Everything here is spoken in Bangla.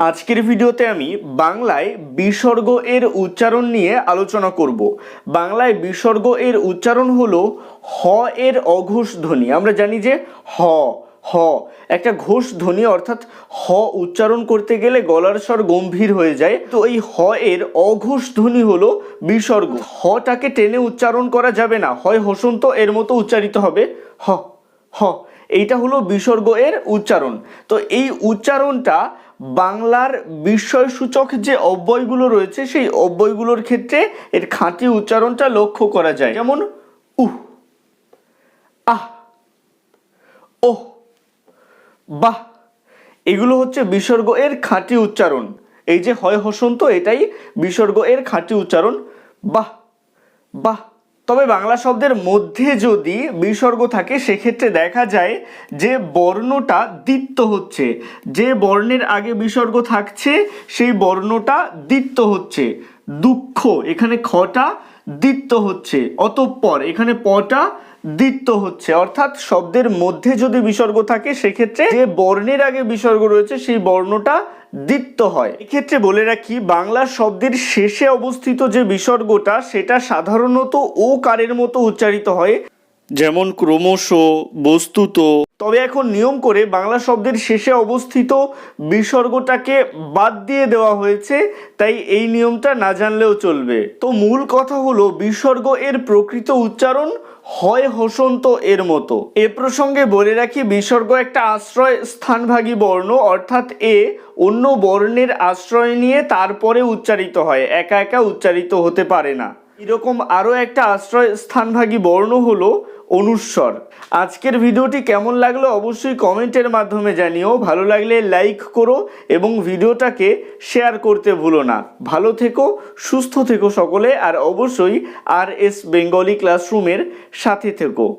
আজকের ভিডিওতে আমি বাংলায় বিসর্গ এর উচ্চারণ নিয়ে আলোচনা করব। বাংলায় বিসর্গ এর উচ্চারণ হলো হ এর অঘোষ ধ্বনি আমরা জানি যে হ হ, একটা ঘোষ ধ্বনি অর্থাৎ হ উচ্চারণ করতে গেলে গলার স্বর গম্ভীর হয়ে যায়। তো এই হ এর অঘোষ ধ্বনি হলো বিসর্গ। হটাকে টেনে উচ্চারণ করা যাবে না। হয় হসন্ত, এর মতো উচ্চারিত হবে হ হ। এইটা হলো বিসর্গ এর উচ্চারণ। তো এই উচ্চারণটা বাংলার বিস্ময়সূচক যে অব্যয়গুলো রয়েছে, সেই অব্যয়গুলোর ক্ষেত্রে এর খাঁটি উচ্চারণটা লক্ষ্য করা যায়। যেমন, উহ, আহ, ওহ, বাহ, এগুলো হচ্ছে বিসর্গ এর খাঁটি উচ্চারণ। এই যে হয় হসন্ত, এটাই বিসর্গ এর খাঁটি উচ্চারণ। বাহ বাহ তবে বাংলা শব্দের মধ্যে যদি বিসর্গ থাকে, সেক্ষেত্রে দেখা যায় যে বর্ণটা দ্বিত্ব হচ্ছে। যে বর্ণের আগে বিসর্গ থাকছে, সেই বর্ণটা দ্বিত্ব হচ্ছে। দুঃখ, এখানে খটা দ্বিত্ব হচ্ছে। অতঃপর, এখানে পটা দ্বিত্ব হচ্ছে। অর্থাৎ শব্দের মধ্যে যদি বিসর্গ থাকে, সেক্ষেত্রে যে বর্ণের আগে বিসর্গ রয়েছে, সেই বর্ণটা দ্বিত্ব হয়। এক্ষেত্রে বলে রাখি বাংলা শব্দের শেষে অবস্থিত যে বিসর্গটা, সেটা সাধারণত ও কারের মতো উচ্চারিত হয়। যেমন ক্রমশ বস্তুত। তবে এখন নিয়ম করে বাংলা শব্দের শেষে অবস্থিত বিসর্গটাকে বাদ দিয়ে দেওয়া হয়েছে, তাই এই নিয়মটা না জানলেও চলবে। তো মূল কথা হলো, বিসর্গ এর প্রকৃত উচ্চারণ হয় হসন্ত এর মতো। এ প্রসঙ্গে বলে রাখি, বিসর্গ একটা আশ্রয় স্থানভাগী বর্ণ, অর্থাৎ এ অন্য বর্ণের আশ্রয় নিয়ে তারপরে উচ্চারিত হয়, একা একা উচ্চারিত হতে পারে না। এরকম আরও একটা আশ্রয় স্থানভাগী বর্ণ হলো অনুস্বর আজকের ভিডিওটি কেমন লাগল অবশ্যই কমেন্টের মাধ্যমে জানিও। ভালো লাগলে লাইক করো এবং ভিডিওটাকে শেয়ার করতে ভুলো না। ভালো থেকো, সুস্থ থেকো সকলে, আর অবশ্যই আর এস বেঙ্গলি ক্লাসরুমের সাথে থেকো।